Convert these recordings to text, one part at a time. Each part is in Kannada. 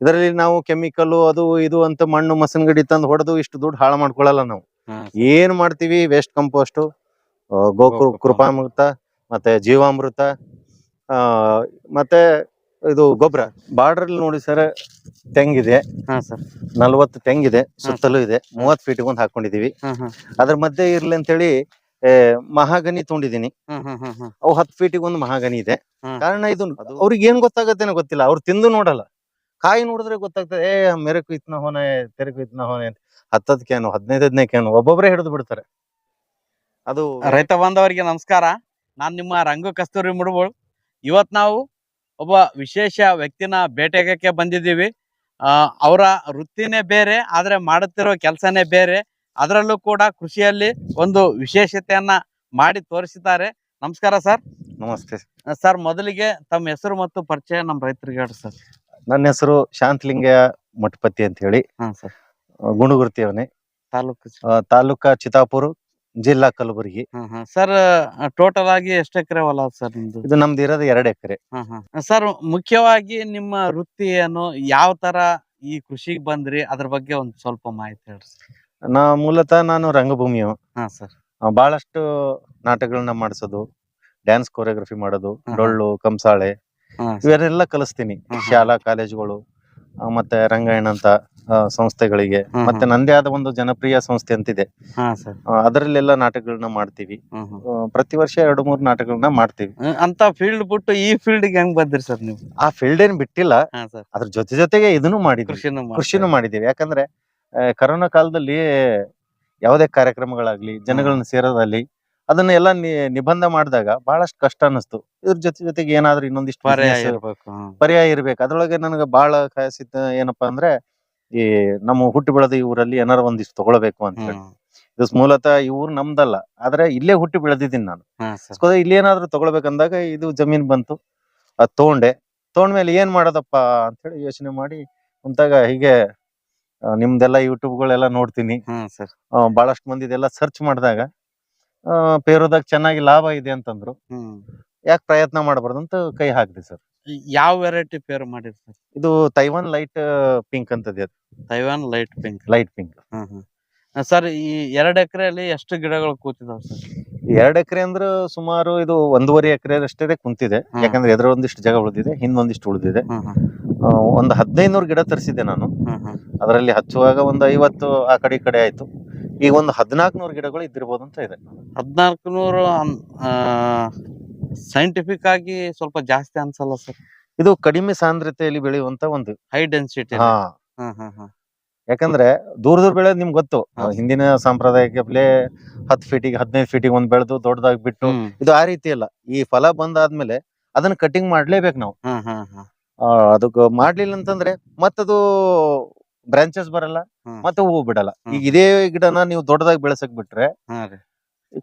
ಇದರಲ್ಲಿ ನಾವು ಕೆಮಿಕಲ್ ಅದು ಇದು ಅಂತ ಮಣ್ಣು ಮಸನ್ಗಡಿ ತಂದು ಹೊಡೆದು ಇಷ್ಟು ದುಡ್ಡು ಹಾಳು ಮಾಡ್ಕೊಳ್ಳಲ್ಲ ನಾವು. ಏನ್ ಮಾಡ್ತೀವಿ? Waste compost Goku. ಕೃಪಾಮೃತ ಮತ್ತೆ ಜೀವಾಮೃತ ಆ ಮತ್ತೆ ಇದು ಗೊಬ್ಬರ ಬಾರ್ಡರ್ ನೋಡಿ ಸರ್ ತೆಂಗಿದೆ. ನಲ್ವತ್ತು ತೆಂಗಿದೆ ಸುತ್ತಲೂ ಇದೆ. ಮೂವತ್ ಫೀಟ್ ಒಂದು ಹಾಕೊಂಡಿದೀವಿ. ಅದ್ರ ಮಧ್ಯೆ ಇರ್ಲಿ ಅಂತ ಹೇಳಿ ಮಹಾಗನಿ ತೊಗೊಂಡಿದೀನಿ ಅವು ಹತ್ತು ಫೀಟಿಗೆ ಒಂದು ಮಹಾಗನಿ ಇದೆ. ಕಾರಣ ಇದು ಅವ್ರಿಗೆ ಏನ್ ಗೊತ್ತಾಗತ್ತೇನೋ ಗೊತ್ತಿಲ್ಲ. ಅವ್ರು ತಿಂದು ನೋಡಲ್ಲ. ಕಾಯಿ ನೋಡಿದ್ರೆ ಗೊತ್ತಾಗ್ತದೆ ಏ ಮೆರಕು ಇತ್ನ ಹೋನೆ ತೆರಕು ಇತ್ನ ಹೋನೆ ಅಂತ. ಹತ್ತದ್ ಕ್ಯಾನು ಹದಿನೈದು ಹದಿನೈದು ಕ್ಯಾನು ಒಬ್ಬೊಬ್ಬರೇ ಹಿಡಿದು ಬಿಡ್ತಾರೆ. ಅದು ರೈತ ಬಾಂಧವರಿಗೆ ನಮಸ್ಕಾರ. ನಾನ್ ನಿಮ್ಮ ರಂಗು ಕಸ್ತೂರಿ ಮುಡುಬೋಳ್ ಇವತ್ ನಾವು ಒಬ್ಬ ವಿಶೇಷ ವ್ಯಕ್ತಿನ ಬೇಟೆಗಕ್ಕೆ ಬಂದಿದ್ದೀವಿ. ಆ ಅವರ ವೃತ್ತಿನೇ ಬೇರೆ ಆದ್ರೆ ಮಾಡುತ್ತಿರೋ ಕೆಲಸನೇ ಬೇರೆ. ಅದರಲ್ಲೂ ಕೂಡ ಕೃಷಿಯಲ್ಲಿ ಒಂದು ವಿಶೇಷತೆಯನ್ನ ಮಾಡಿ ತೋರಿಸಿದ್ದಾರೆ. ನಮಸ್ಕಾರ ಸರ್. ನಮಸ್ತೆ. ಸರ್ ಮೊದಲಿಗೆ ತಮ್ಮ ಹೆಸರು ಮತ್ತು ಪರಿಚಯ ನಮ್ಮ ರೈತರಿಗೆ ಹೇಳಿ ಸರ್. ನನ್ನ ಹೆಸರು ಶಾಂತಲಿಂಗಯ್ಯ ಮಠಪತಿ ಅಂತ ಹೇಳಿ. ಹಾ ಸರ್. ಗುಣಗುರ್ತಿಯವನೇ ತಾಲೂಕು ತಾಲೂಕಾ ಚಿತ್ತಾಪುರ ಜಿಲ್ಲಾ ಕಲಬುರಗಿ. ಸರ್ ಟೋಟಲ್ ಆಗಿ ಎಷ್ಟು ಎಕರೆ ಹೊಲ ಸರ್ ನಿಮ್ದು? ಇದು ನಮ್ದು ಇರೋದು ಎರಡು ಎಕರೆ. ಸರ್ ಮುಖ್ಯವಾಗಿ ನಿಮ್ಮ ವೃತ್ತಿ ಏನು ಯಾವ ತರ ಈ ಕೃಷಿಗೆ ಬಂದ್ರಿ? ಅದ್ರ ಬಗ್ಗೆ ಒಂದ್ ಸ್ವಲ್ಪ ಮಾಹಿತಿ ಹೇಳ್ರಿ sir. ನಾ ಮೂಲತಃ ನಾನು ರಂಗಭೂಮಿಯು ಹಾ ಸರ್. ಆ, ಬಹಳಷ್ಟು ನಾಟಕಗಳನ್ನ ಮಾಡಿಸೋದು ಡ್ಯಾನ್ಸ್ ಕೊರಿಯೋಗ್ರಫಿ ಮಾಡೋದು ಹಾ. ಡೊಳ್ಳು ಕಂಸಾಳೆ ಹಾ ಇವನ್ನೆಲ್ಲ ಕಲಿಸ್ತೀನಿ. ಶಾಲಾ ಕಾಲೇಜುಗಳು ಮತ್ತೆ ರಂಗಾಯಣ ಅಂತ ಆ, ಸಂಸ್ಥೆಗಳಿಗೆ. ಮತ್ತೆ ನಂದೇ ಆದ ಒಂದು ಜನಪ್ರಿಯ ಸಂಸ್ಥೆ ಅಂತಿದೆ. ಇದೆ ಆ, ಅದರಲ್ಲೆಲ್ಲ ನಾಟಕಗಳನ್ನ ಮಾಡ್ತೀವಿ. ಆ, ಪ್ರತಿ ವರ್ಷ ಎರಡು ಮೂರು ನಾಟಕಗಳನ್ನ ಮಾಡ್ತೀವಿ. ಅಂತ ಫೀಲ್ಡ್ ಬಿಟ್ಟು ಈ ಫೀಲ್ಡ್ ಹೆಂಗ್ ಬಂದ್ರಿ ಸರ್ ನೀವು? ಆ ಫೀಲ್ಡ್ ಏನ್ ಬಿಟ್ಟಿಲ್ಲ. ಹಾ ಸರ್. ಅದ್ರ ಜೊತೆ ಜೊತೆಗೆ ಇದನ್ನು ಮಾಡಿದ್ವಿ ಕೃಷಿನೂ ಮಾಡಿದೀವಿ ಯಾಕಂದ್ರೆ ಆ, ಕರೋನಾ ಕಾಲದಲ್ಲಿ ಯಾವುದೇ ಕಾರ್ಯಕ್ರಮಗಳಾಗ್ಲಿ ಜನಗಳನ್ನ ಸೇರೋದಲ್ಲಿ ಅದನ್ನ ಎಲ್ಲ ನಿಬಂಧ ಮಾಡಿದಾಗ ಬಹಳಷ್ಟು ಕಷ್ಟ ಅನಿಸ್ತು ಇದ್ರ ಜೊತೆ ಜೊತೆಗೆ ಏನಾದ್ರೂ ಇನ್ನೊಂದಿಷ್ಟು ಪರ್ಯಾಯ ಇರ್ಬೇಕು. ಪರ್ಯಾಯ ಇರ್ಬೇಕು. ಅದ್ರೊಳಗೆ ನನಗೆ ಬಹಳ ಕಾಯಿಸಿದ್ದ ಏನಪ್ಪಾ ಅಂದ್ರೆ ಈ ನಮ್ಮ ಹುಟ್ಟಿ ಬೆಳೆದ ಈ ಊರಲ್ಲಿ ಏನಾರ ಒಂದಿಷ್ಟು ತಗೊಳ್ಬೇಕು ಅಂತ ಹೇಳಿ. ಇದ್ ಮೂಲತಃ ಈ ಊರು ನಮ್ದಲ್ಲ. ಆದ್ರೆ ಇಲ್ಲೇ ಹುಟ್ಟಿ ಬೆಳೆದಿದ್ದೀನಿ ನಾನು. ಇಲ್ಲಿ ಏನಾದ್ರೂ ತಗೊಳ್ಬೇಕಂದಾಗ ಇದು ಜಮೀನ್ ಬಂತು. ಅದ್ ತಗೊಂಡೆ. ತಗೊಂಡ್ಮೇಲೆ ಏನ್ ಮಾಡೋದಪ್ಪ ಅಂತ ಹೇಳಿ ಯೋಚನೆ ಮಾಡಿ ಕುಂತಾಗ ಹೀಗೆ ನಿಮ್ದೆಲ್ಲಾ ಯೂಟ್ಯೂಬ್ಗಳೆಲ್ಲ ನೋಡ್ತೀನಿ. ಬಹಳಷ್ಟು ಮಂದಿದೆಲ್ಲ ಸರ್ಚ್ ಮಾಡಿದಾಗ ಪೇರೋದಾಗ ಚೆನ್ನಾಗಿ ಲಾಭ ಇದೆ ಅಂತಂದ್ರು. ಯಾಕೆ ಪ್ರಯತ್ನ ಮಾಡಬಾರ್ದು ಅಂತ ಕೈ ಹಾಕಿದೆ ಸರ್. ಯಾವ ವೆರೈಟಿ ಪೇರ್ ಮಾಡಿರಿ ಸರ್? ಇದು ತೈವಾನ್ ಲೈಟ್ ಪಿಂಕ್ ಅಂತದೆ ಅದು? Taiwan light pink light pink sir ಈ ಎರಡು ಎಕರೆಯಲ್ಲಿ ಎಷ್ಟು ಗಿಡಗಳು ಕೂತಿದಾವೆ ಸರ್? ಎರಡ್ ಎಕರೆ ಅಂದ್ರೆ ಸುಮಾರು ಇದು ಒಂದೂವರೆ ಎಕರೆ ಅಷ್ಟೇ ಕುಂತಿದೆ ಯಾಕಂದ್ರೆ ಎದುರು ಒಂದಿಷ್ಟು ಜಾಗ ಉಳಿದಿದೆ ಹಿಂದೊಂದಿಷ್ಟು ಉಳಿದಿದೆ. ಒಂದು ಹದಿನೈದು ನೂರು ಗಿಡ ತರಿಸಿದೆ ನಾನು. ಅದರಲ್ಲಿ ಹಚ್ಚುವಾಗ ಒಂದು ಐವತ್ತು ಆ ಕಡೆ ಈ ಕಡೆ ಆಯ್ತು. ಈಗ ಒಂದು ಹದಿನಾಲ್ಕು ಗಿಡಗಳು ಇದ್ದಿರ್ಬೋದು ಅಂತ ಇದೆ. ಹದ್ನಾಲ್ಕು ನೂರು ಸೈಂಟಿಫಿಕ್ ಆಗಿ ಸ್ವಲ್ಪ ಜಾಸ್ತಿ ಅನ್ಸಲ್ಲ ಸರ್? ಇದು ಕಡಿಮೆ ಸಾಂದ್ರತೆಯಲ್ಲಿ ಬೆಳೆಯುವಂತ ಒಂದು. ಹೈ. ಡೆನ್ಸಿಟಿ ಹಾ ಯಾಕಂದ್ರೆ ದೂರ ದೂರ ಬೆಳೆಯೋದು ನಿಮ್ಗೆ ಗೊತ್ತು. ಹಿಂದಿನ ಸಾಂಪ್ರದಾಯಿಕ ಬೆಲೆ ಹತ್ತು ಫೀಟಿಗೆ ಹದಿನೈದು ಫೀಟಿಗೆ ಒಂದು ಬೆಳೆದು ದೊಡ್ಡದಾಗಿ ಬಿಟ್ಟು ಇದು ಆ ರೀತಿ ಅಲ್ಲ. ಈ ಫಲ ಬಂದಾದ್ಮೇಲೆ ಅದನ್ನ ಕಟಿಂಗ್ ಮಾಡ್ಲೇಬೇಕು ನಾವು. ಅದಕ್ಕೆ ಮಾಡ್ಲಿಲ್ಲ ಅಂತಂದ್ರೆ ಮತ್ತದು ಬ್ರಾಂಚಸ್ ಬರಲ್ಲ ಹ್ಮ್. ಮತ್ತೆ ಹೂವು ಬಿಡಲ್ಲ. ಹ್ಮ್. ಈಗ ಇದೇ ಗಿಡನ ನೀವು ದೊಡ್ಡದಾಗಿ ಬೆಳೆಸಕ್ ಬಿಟ್ರೆ ಹಾ ರೀ.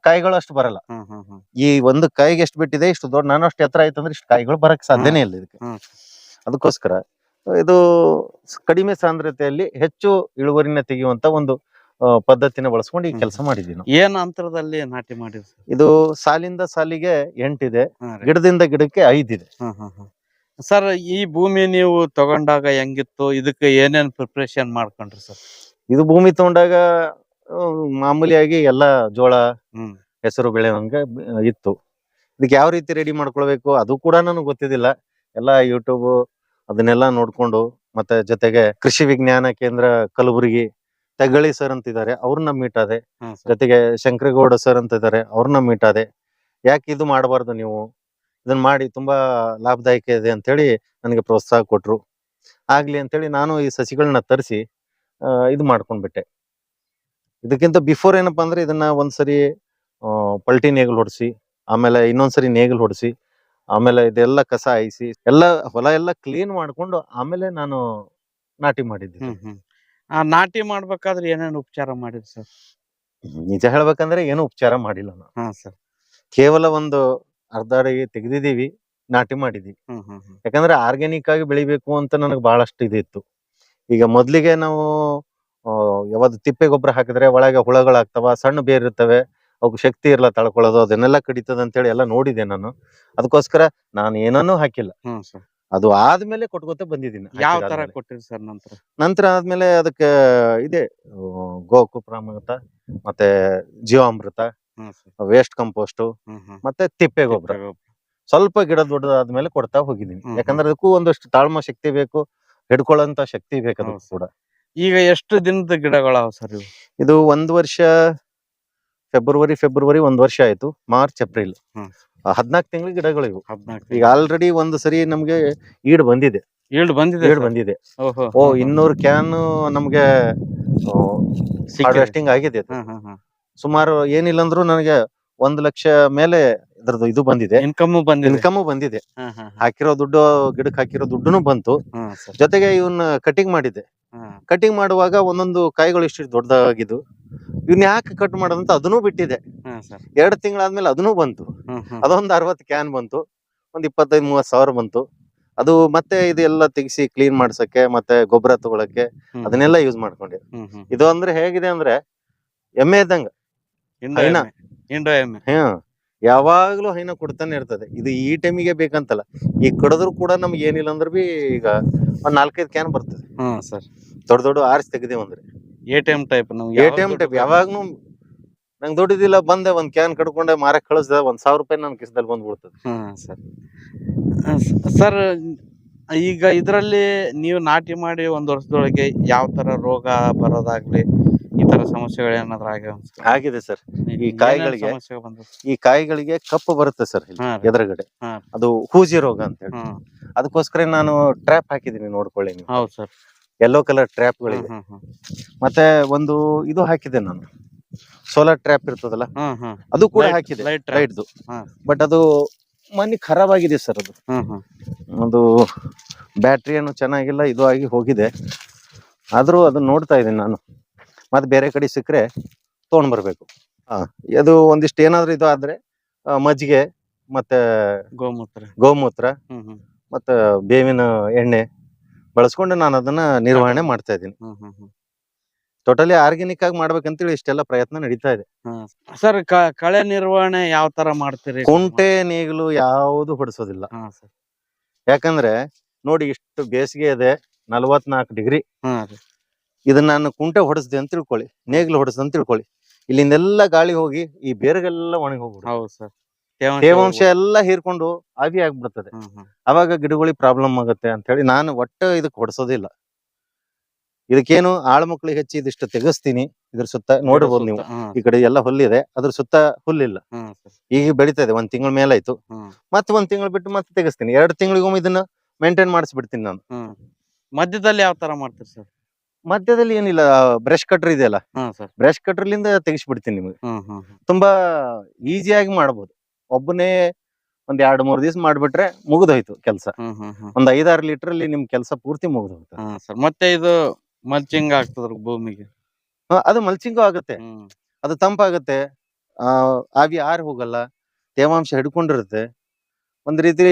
ಕಾಯಿಗಳು ಅಷ್ಟು ಬರಲ್ಲ. ಹ್ಮ್ ಹ್ಮ್ ಹ್ಮ್. ಈ ಒಂದು ಕಾಯಿಗೆ ಎಷ್ಟು ಬಿಟ್ಟಿದೆ ಇಷ್ಟು ದೊಡ್ಡ ನಾನು ಅಷ್ಟು ಎತ್ತರ ಆಯ್ತಂದ್ರೆ ಇಷ್ಟು ಕಾಯಿಗಳು ಬರಕ್ ಸಾಧ್ಯನೇ ಇಲ್ಲ ಇದಕ್ಕೆ. ಹ್ಮ್. ಅದಕ್ಕೋಸ್ಕರ ಇದು ಸ್- ಕಡಿಮೆ ಸಾಂದ್ರತೆಯಲ್ಲಿ ಹೆಚ್ಚು ಇಳುವರಿನ ತೆಗೆಯುವಂತ ಒಂದು ಆ, ಪದ್ಧತಿನ ಬಳಸ್ಕೊಂಡು ಈ ಹ್ಮ್. ಕೆಲಸ ಮಾಡಿದೀನಿ ನಾವು. ಏನ್ ಅಂತರದಲ್ಲಿ ನಾಟಿ ಮಾಡಿದ್ರು ಇದು ಸಾಲಿಂದ ಸಾಲಿಗೆ ಎಂಟಿದೆ ಹಾ ರೀ. ಗಿಡದಿಂದ ಗಿಡಕ್ಕೆ ಐದಿದೆ. ಹ್ಮ್ ಹ್ಮ್ ಹ್ಮ್. ಸರ್ ಈ ಭೂಮಿ ನೀವು ತಗೊಂಡಾಗ ಹೆಂಗಿತ್ತು? ಇದಕ್ಕೆ ಏನೇನ್ ಪ್ರಿಪ್ರೇಷನ್ ಮಾಡ್ಕೊಂಡ್ರಿ ಸರ್? ಇದು ಭೂಮಿ ತಗೊಂಡಾಗ ಮಾಮೂಲಿಯಾಗಿ ಎಲ್ಲ ಜೋಳ ಹೆಸರು ಬೆಳೆ ಬ- ಇತ್ತು. ಇದಕ್ಕೆ ಯಾವ ರೀತಿ ರೆಡಿ ಮಾಡ್ಕೊಳ್ಬೇಕು ಅದು ಕೂಡ ನನಗೆ ಗೊತ್ತಿದ್ದಿಲ್ಲ. ಎಲ್ಲ ಯೂಟ್ಯೂಬ್ ಅದನ್ನೆಲ್ಲ ನೋಡ್ಕೊಂಡು ಮತ್ತೆ ಜೊತೆಗೆ ಕೃಷಿ ವಿಜ್ಞಾನ ಕೇಂದ್ರ ಕಲಬುರಗಿ ತೆಗಳಿ ಸರ್ ಅಂತಿದ್ದಾರೆ ಅವ್ರನ್ನ ಮೀಟ್ ಆದೆ. ಜೊತೆಗೆ ಶಂಕರಗೌಡ ಸರ್ ಅಂತ ಇದ್ದಾರೆ ಅವ್ರನ್ನ ಮೀಟ್ ಆದೆ. ಯಾಕೆ ಇದು ಮಾಡಬಾರ್ದು ನೀವು? ಇದನ್ನ ಮಾಡಿ ತುಂಬಾ ಲಾಭದಾಯಕ ಇದೆ ಅಂತೇಳಿ ನನಗೆ ಪ್ರೋತ್ಸಾಹ ಕೊಟ್ರು. ಆಗ್ಲಿ ಅಂತೇಳಿ ನಾನು ಈ ಸಸಿಗಳನ್ನ ತರಿಸಿ ಇದು ಮಾಡ್ಕೊಂಡ್ಬಿಟ್ಟೆ. ಇದಕ್ಕಿಂತ ಬಿಫೋರ್ ಏನಪ್ಪಾ ಅಂದ್ರೆ ಇದನ್ನ ಒಂದ್ಸರಿ ಪಲ್ಟಿ ನೇಗಿಲು ಹೊಡಿಸಿ ಆಮೇಲೆ ಇನ್ನೊಂದ್ಸರಿ ನೇಗಿಲು ಹೊಡಿಸಿ ಆಮೇಲೆ ಇದೆಲ್ಲ ಕಸ ಹಾಯಿಸಿ ಎಲ್ಲ ಹೊಲ ಎಲ್ಲ ಕ್ಲೀನ್ ಮಾಡ್ಕೊಂಡು ಆಮೇಲೆ ನಾನು ನಾಟಿ ಮಾಡಿದ್ದೆ. ಆ ನಾಟಿ ಮಾಡ್ಬೇಕಾದ್ರೆ ಏನೇನು ಉಪಚಾರ ಮಾಡಿದ್ರಿ ಸರ್? ನಿಜ ಹೇಳ್ಬೇಕಂದ್ರೆ ಏನು ಉಪಚಾರ ಮಾಡಿಲ್ಲ ನಾನು. ಸರ್. ಕೇವಲ ಒಂದು ಅರ್ಧ ಅಡಿಗೆ ತೆಗೆದಿದ್ದೀವಿ ನಾಟಿ ಮಾಡಿದೀವಿ ಹ್ಮ್ ಹ್ಮ್ ಹ್ಮ್. ಯಾಕಂದ್ರೆ ಆರ್ಗ್ಯಾನಿಕ್ ಆಗಿ ಬೆಳಿಬೇಕು ಅಂತ ನನಗೆ ಬಹಳಷ್ಟು ಇದಿತ್ತು ಈಗ ಮೊದ್ಲಿಗೆ ನಾವು ಆ, ಯಾವ್ದು ತಿಪ್ಪೆ ಗೊಬ್ಬರ ಹಾಕಿದ್ರೆ ಒಳಗೆ ಹುಳಗಳಾಗ್ತವ ಸಣ್ಣ ಬೇರ್ ಇರ್ತವೆ ಅವಕ್ಕೆ ಶಕ್ತಿ ಇರಲ್ಲ ತಳ್ಕೊಳ್ಳೋದು ಅದನ್ನೆಲ್ಲ ಕಡಿತದ ಅಂತೇಳಿ ಎಲ್ಲ ನೋಡಿದೆ ನಾನು. ಅದಕ್ಕೋಸ್ಕರ ನಾನು ಏನನ್ನೂ ಹಾಕಿಲ್ಲ. ಹ್ಮ್ ಅದು ಆದ್ಮೇಲೆ ಕೊಟ್ಕೋತ ಬಂದಿದ್ದೀನಿ ಯಾವ ತರ ಹಾಕಿದಾದ್ಮೇಲೆ. ಕೊಟ್ಟಿರಿ ಸರ್ ನಂತರ? ನಂತರ ಆದ್ಮೇಲೆ ಅದಕ್ಕೆ ಇದೆ ಗೋಕುಪ್ರಾಮೃತ ಮತ್ತೆ ಜೀವಾಮೃತ ವೇಸ್ಟ್ ಕಂಪೋಸ್ಟ್ ಮತ್ತೆ ತಿಪ್ಪೆ ಗೊಬ್ಬರ. ಸ್ವಲ್ಪ ಗಿಡ ದೊಡ್ಡದಾದ್ಮೇಲೆ ಕೊಡ್ತಾ ಹ್ಮ್. ಯಾಕಂದ್ರೆ ಅದಕ್ಕೂ ಒಂದಷ್ಟು ತಾಳ್ಮ ಶಕ್ತಿ ಬೇಕು ಹಿಡ್ಕೊಳ್ಳೋಂತ ಶಕ್ತಿ ಬೇಕು ಅದಕ್ಕೂ ಕೂಡ. ಈಗ ಎಷ್ಟು ದಿನದ ಗಿಡಗಳಾವ ಸರ್ ಇದು ಒಂದ್ ವರ್ಷ ಫೆಬ್ರವರಿ ಫೆಬ್ರವರಿ ಒಂದ್ ವರ್ಷ ಆಯ್ತು. March April. ಹದ್ನಾಲ್ಕು ತಿಂಗಳ ಗಿಡಗಳು ಇವು ಈಗ ಆಲ್ರೆಡಿ ಒಂದ್ ಸರಿ ನಮ್ಗೆ ಈಡ್ ಬಂದಿದೆ. ಈಲ್ಡ್ ಬಂದಿದೆ ಈಡ್ ಬಂದಿದೆ. ಓಹೋ. ಓ ಇನ್ನೂರು ಕ್ಯಾನ್ ನಮ್ಗೆ. ಹಾರ್ವೆಸ್ಟಿಂಗ್ ಆಗಿದೆ ಸುಮಾರು ಏನಿಲ್ಲ ಅಂದ್ರು ನನಗೆ ಒಂದ್ ಲಕ್ಷ ಮೇಲೆ ಇದ್ರದ್ದು ಇದು ಬಂದಿದೆ. ಇನ್ಕಮ್ ಬಂದಿದೆ. ಇನ್ಕಮ್ ಬಂದಿದೆ. ಹಾಕಿರೋ ದುಡ್ಡು ಗಿಡಕ್ಕೆ ಹಾಕಿರೋ ದುಡ್ಡುನು ಬಂತು. ಸರ್. ಜೊತೆಗೆ ಇವನ್ನ ಕಟಿಂಗ್ ಮಾಡಿದ್ದೆ. ಕಟಿಂಗ್ ಮಾಡುವಾಗ ಒಂದೊಂದು ಕಾಯಿಗಳು ಇಷ್ಟು ದೊಡ್ಡದಾಗಿದ್ದು ಇವ್ನ ಯಾಕೆ ಕಟ್ ಮಾಡೋದಂತ ಅದನ್ನೂ ಬಿಟ್ಟಿದೆ. ಹಾ, ಸರ್. ಎರಡು ತಿಂಗಳಾದ್ಮೇಲೆ ಅದನ್ನೂ ಬಂತು. ಹ್ಮ್ ಹ್ಮ್ ಅದೊಂದು ಅರವತ್ತು ಕ್ಯಾನ್ ಬಂತು. ಒಂದ್ ಇಪ್ಪತ್ತೈದು ಮೂವತ್ ಸಾವಿರ ಬಂತು. ಅದು ಮತ್ತೆ ಇದೆಲ್ಲ ತೆಗಿಸಿ ಕ್ಲೀನ್ ಮಾಡ್ಸಕ್ಕೆ ಮತ್ತೆ ಗೊಬ್ಬರ ತಗೊಳಕ್ಕೆ ಹ್ಮ್. ಅದನ್ನೆಲ್ಲ ಯೂಸ್ ಮಾಡ್ಕೊಂಡೆ ಹ್ಮ್ ಹ್ಮ್. ಇದು ಅಂದ್ರೆ ಹೇಗಿದೆ ಅಂದ್ರೆ ಎಮ್ಮೆ ಇದ್ದಂಗ. ಇಂಡೋ ಹೈನ. ಎಮ್ಮೆ. ಇಂಡೋ ಎಮ್ಮೆ. ಹ್ಮ್ ಯಾವಾಗ್ಲೂ ಹೈನ ಕೊಡ್ತಾನೆ ಇರ್ತದೆ. ಇದು ಈ ಟೈಮಿಗೆ ಬೇಕಂತಲ್ಲ. ಈಗ ಕಡದ್ರು ಕೂಡ ನಮ್ಗೆ ಏನಿಲ್ಲ ಅಂದ್ರೆ ಬಿ ಈಗ ಒಂದ್ ನಾಲ್ಕೈದು ಕ್ಯಾನ್ ಬರ್ತದೆ. ಸರ್. ದೊಡ್ಡ ದೊಡ್ಡ ಆರಿಸಿ ತೆಗೆದೇವ್ ಅಂದ್ರೆ. ಎ ಟಿ ಎಂ ಟೈಪ್ ನಮ್ಗೆ ಎ ಟಿ ಎಂ ಟೈಪ್ ಯಾವಾಗ್ನು ನಂಗೆ ದುಡ್ಡಿದಿಲ್ಲ ಬಂದೆ ಒಂದ್ ಕ್ಯಾನ್ ಕಡ್ಕೊಂಡೆ ಮಾರಕ್ ಕಳಿಸ್ದೆ ಒಂದ್ ಸಾವಿರ ರೂಪಾಯಿ ನನ್ನ ಕಿಸದಲ್ಲಿ ಬಂದ್ಬಿಡ್ತದೆ. ಹ್ಮ್ ಸರ್. ಸರ್ ಈಗ ಇದರಲ್ಲಿ ನೀವು ನಾಟಿ ಮಾಡಿ ಒಂದ್ ವರ್ಷದೊಳಗೆ ಯಾವ ತರ ರೋಗ ಬರೋದಾಗ್ಲಿ ಈ ತರ ಸಮಸ್ಯೆಗಳು ಏನಾದ್ರು ಆಗ್ಯಾವ ಆಗಿದೆ ಸರ್. ಈ ಏನೇನ್ ಕಾಯಿಗಳಿಗೆ- ಸಮಸ್ಯೆ? ಈ ಕಾಯಿಗಳಿಗೆ ಕಪ್ಪು ಬರುತ್ತೆ ಸರ್ ಇಲ್ಲಿ ಹಾ ರೀ. ಎದುರುಗಡೆ. ಹಾ. ಅದು ಹೂಜಿ ರೋಗ ಅಂತ ಹೇಳಿ ಹ್ಮ್ ಅದಕ್ಕೋಸ್ಕರ ನಾನು ಟ್ರ್ಯಾಪ್ ಹಾಕಿದೀನಿ ನೋಡ್ಕೊಳ್ಳಿ ನೀವು. ಹೌದು ಸರ್. ಯೆಲ್ಲೋ ಕಲರ್ ಟ್ರ್ಯಾಪ್ ಗಳಿವೆ ಹ್ಮ್ ಹ್ಮ್ ಮತ್ತೆ ಒಂದು ಇದು ಹಾಕಿದೆ ನಾನು. ಸೋಲಾರ್ ಟ್ರ್ಯಾಪ್ ಇರ್ತದಲ್ಲ? ಹ್ಮ್ ಹ್ಮ್. ಅದು ಕೂಡ Light- ಹಾಕಿದೆ light trap. ಲೈಟ್ದು ಹಾ. ಬಟ್ ಅದು ಮನೆ ಖರಾಬ್ ಆಗಿದೆ ಸರ್ ಅದು. ಒಂದು ಬ್ಯಾಟ್ರಿ ಏನು ಬ್ಯಾಟ್ರಿಯನ್ನು ಚೆನ್ನಾಗಿಲ್ಲ ಇದು ಆಗಿ ಹೋಗಿದೆ. ಆದ್ರೂ ಅದನ್ನ ನೋಡ್ತಾ ಇದ್ದೀನಿ ನಾನು. ಮತ್ತೆ ಬೇರೆ ಕಡೆ ಸಿಕ್ಕರೆ ತೊಗೊಂಡ್ ಬರ್ಬೇಕು. ಹಾ ಅದು ಒಂದಿಷ್ಟು ಏನಾದ್ರು ಇದು ಆದ್ರೆ ಮಜ್ಜಿಗೆ ಮತ್ತೆ ಗೋಮೂತ್ರ. ಗೋಮೂತ್ರ ಮತ್ತೆ ಬೇವಿನ ಎಣ್ಣೆ ಬಳಸ್ಕೊಂಡು ನಾನು ಅದನ್ನ ನಿರ್ವಹಣೆ ಮಾಡ್ತಾ ಇದ್ದೀನಿ. ಟೋಟಲಿ ಆರ್ಗ್ಯಾನಿಕ್ ಆಗಿ ಮಾಡ್ಬೇಕಂತೇಳಿ ಇಷ್ಟೆಲ್ಲ ಪ್ರಯತ್ನ ನಡೀತಾ ಇದೆ. ಸರ್ ಕಳೆ ನಿರ್ವಹಣೆ ಯಾವ ತರ ಮಾಡ್ತೀರಿ? ಕುಂಟೆ ನೇಗಿಲು ಯಾವುದು ಹೊಡಿಸೋದಿಲ್ಲ. ಯಾಕಂದ್ರೆ ನೋಡಿ ಇಷ್ಟು ಬೇಸಿಗೆ ಇದೆ ನಲ್ವತ್ನಾಲ್ಕು ಡಿಗ್ರಿ. ಇದನ್ನ ನಾನು ಕುಂಟೆ ಹೊಡೆಸ್ದೆ ಅಂತ ತಿಳ್ಕೊಳ್ಳಿ ನೇಗಿಲು ಹೊಡೆಸ್ದೆ ಅಂತ ತಿಳ್ಕೊಳ್ಳಿ. ಇಲ್ಲಿಂದೆಲ್ಲ ಗಾಳಿ ಹೋಗಿ ಈ ಬೇರೆಗೆಲ್ಲ ಒಣಗಿ ಹೋಗ್ಬಿಡುತ್ತೆ. ಹೌದು ಸರ್. ತೇವಾಂಶ ಎಲ್ಲ ಹೀರ್ಕೊಂಡು ಆವಿ ಆಗ್ಬಿಡ್ತದೆ. ಅವಾಗ ಗಿಡಗಳಿಗೆ ಪ್ರಾಬ್ಲಮ್ ಆಗುತ್ತೆ ಅಂತ ಹೇಳಿ ನಾನು ಒಟ್ಟು ಇದಕ್ಕೆ ಹೊಡ್ಸೋದಿಲ್ಲ. ಇದಕ್ಕೇನು ಆಳ್ಮಕ್ಳಿಗೆ ಹೆಚ್ಚಿ ಇದಿಷ್ಟು ತೆಗಿಸ್ತೀನಿ. ಇದ್ರ ಸುತ್ತ ನೋಡಬಹುದು ನೀವು. ಈ ಕಡೆ ಎಲ್ಲ ಹುಲ್ಲಿದೆ ಅದ್ರ ಸುತ್ತ ಹುಲ್ಲಿಲ್ಲ. ಈಗ ಬೆಳಿತಾ ಇದೆ ಒಂದ್ ತಿಂಗಳ ಮೇಲಾಯ್ತು ಆಯ್ತು. ಮತ್ತೆ ಒಂದ್ ತಿಂಗಳು ಬಿಟ್ಟು ಮತ್ತೆ ತೆಗಿಸ್ತೀನಿ. ಎರಡು ತಿಂಗಳಿಗೊಮ್ಮೆ ಇದನ್ನ ಮೇಂಟೈನ್ ಮಾಡಿಸ್ಬಿಡ್ತೀನಿ ನಾನು. ಮಧ್ಯದಲ್ಲಿ ಯಾವ ತರ ಮಾಡ್ತೀರಿ ಸರ್? ಮಧ್ಯದಲ್ಲಿ ಏನಿಲ್ಲ ಬ್ರಷ್ ಕಟ್ರ್ ಇದೆಯಲ್ಲ? ಹ್ಮ್ ಸರ್ ಬ್ರಷ್ ಕಟ್ರಲಿಂದ ತೆಗಿಸ್ಬಿಡ್ತೀನಿ ನಿಮಗೆ. ಹ್ಮ್ ಹ್ಮ್ ಹ್ಮ್ ತುಂಬಾ ಈಸಿಯಾಗಿ ಮಾಡ್ಬೋದು. ಒಬ್ಬನೇ ಒಂದ್ ಎರಡ್ ಮೂರ್ ದಿವಸ ಮಾಡ್ಬಿಟ್ರೆ ಮುಗಿದೋಯ್ತು ಕೆಲಸ. ಹ್ಮ್ ಹ್ಮ್ ಹ್ಮ್ ಒಂದ್ ಐದಾರು ಲೀಟರ್ ಅಲ್ಲಿ ನಿಮ್ ಕೆಲಸ ಪೂರ್ತಿ ಮುಗಿದೋಗ್ತದೆ ಹಾ ಸರ್ ಮತ್ತೆ ಇದು ಮಲ್ಚಿಂಗ್ ಆಗ್ತದ್ರ ಭೂಮಿಗೆ? ಹ, ಅದು ಮಲ್ಚಿಂಗು ಆಗುತ್ತೆ. ಹ್ಮ್. ಅದು ತಂಪಾಗುತ್ತೆ. ಆ ಆವಿ ಆರಿ ಹೋಗಲ್ಲ. ತೇವಾಂಶ ಹಿಡ್ಕೊಂಡಿರುತ್ತೆ. ಒಂದ್ ರೀತಿ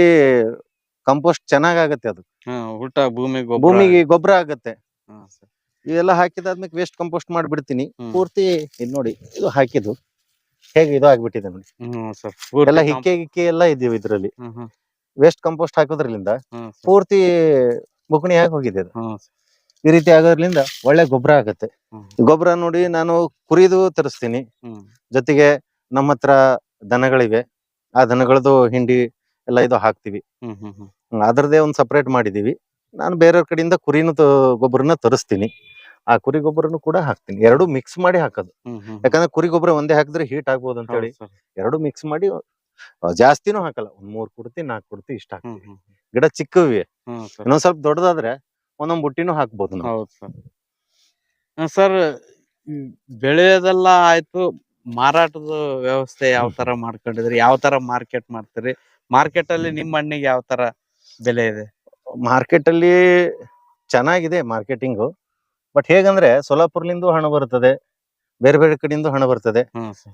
ಕಂಪೋಸ್ಟ್ ಚೆನ್ನಾಗಾಗತ್ತೆ ಅದು. ಊಟ ಉಲ್ಟಾ ಭೂಮಿ ಗೊಬ್ಬರ ಭೂಮಿಗೆ ಗೊಬ್ಬರ ಆಗತ್ತೆ. ಹಾ ಸರ್ ಇವೆಲ್ಲ ಹಾಕಿದಾದ್ಮೇಲೆ ವೇಸ್ಟ್ ಕಂಪೋಸ್ಟ್ ಮಾಡ್ಬಿಡ್ತೀನಿ. ಪೂರ್ತಿ ಇದು ನೋಡಿ ಇದು ಹಾಕಿದ್ದು. ಹೇಗೆ ಇದು ಆಗ್ಬಿಟ್ಟಿದೆ ನೋಡಿ. ಎಲ್ಲ ಹಿಕ್ಕೆ ಗಿಕ್ಕೆ ಎಲ್ಲ ಇದೀವಿ ಇದ್ರಲ್ಲಿ. ವೇಸ್ಟ್ ಕಂಪೋಸ್ಟ್ ಹಾಕೋದ್ರಲಿಂದ ಪೂರ್ತಿ ಬುಕಣಿ ಆಗಿ ಹೋಗಿದೆ ಅದು. ಈ ರೀತಿ ಆಗೋದ್ರಿಂದ ಒಳ್ಳೆ ಗೊಬ್ಬರ ಆಗತ್ತೆ. ಗೊಬ್ಬರ ನೋಡಿ ನಾನು ಕುರಿದು ತರಿಸ್ತೀನಿ. ಜೊತೆಗೆ ನಮ್ಮ ಹತ್ರ ದನಗಳಿವೆ. ಆ ದನಗಳದ್ದು ಹಿಂಡಿ ಎಲ್ಲ ಇದು ಹಾಕ್ತಿವಿ. ಅದರದೇ ಒಂದು ಸಪರೇಟ್ ಮಾಡಿದೀವಿ. ನಾನು ಬೇರೆಯವ್ರ ಕಡೆಯಿಂದ ಕುರಿನ ಗೊಬ್ಬರನ ತರಿಸ್ತೀನಿ. ಆ ಕುರಿ ಗೊಬ್ಬರನು ಕೂಡ ಹಾಕ್ತೀನಿ. ಎರಡು ಮಿಕ್ಸ್ ಮಾಡಿ ಹಾಕೋದು. ಯಾಕಂದ್ರೆ ಕುರಿ ಗೊಬ್ಬರ ಒಂದೇ ಹಾಕಿದ್ರೆ ಹೀಟ್ ಆಗ್ಬೋದು ಅಂತ ಹೇಳಿ ಎರಡು ಮಿಕ್ಸ್ ಮಾಡಿ ಜಾಸ್ತಿನೂ ಹಾಕಲ್ಲ. ಒಂದ್ ಮೂರ್ ಕುಡ್ತಿ ನಾಲ್ಕು ಕುಡ್ತಿ ಇಷ್ಟ ಹಾಕ್ತೀವಿ. ಗಿಡ ಚಿಕ್ಕವಿ ಇನ್ನೊಂದ್ ಸ್ವಲ್ಪ ದೊಡ್ಡದಾದ್ರೆ ಒಂದೊಂದ್ ಬುಟ್ಟಿನೂ ಹಾಕ್ಬೋದು ನಾವು. ಸರ್. ಬೆಳೆಯೋದೆಲ್ಲ ಆಯ್ತು. ಮಾರಾಟದ ವ್ಯವಸ್ಥೆ ಯಾವ ತರ ಮಾಡ್ಕೊಂಡಿದ್ರಿ ಯಾವ ತರ ಮಾರ್ಕೆಟ್ ಮಾಡ್ತೀರಿ? ಮಾರ್ಕೆಟ್ ಅಲ್ಲಿ ನಿಮ್ಮ ಹಣ್ಣಿಗೆ ಯಾವ ತರ ಬೆಲೆ ಇದೆ? ಮಾರ್ಕೆಟ್ ಅಲ್ಲಿ ಚೆನ್ನಾಗಿದೆ ಮಾರ್ಕೆಟಿಂಗು. ಬಟ್ ಹೇಗಂದ್ರೆ ಸೋಲಾಪುರ್ಲಿಂದ ಹಣ ಬರ್ತದೆ ಬೇರೆ ಬೇರೆ ಕಡೆಯಿಂದ ಹಣ ಬರ್ತದೆ.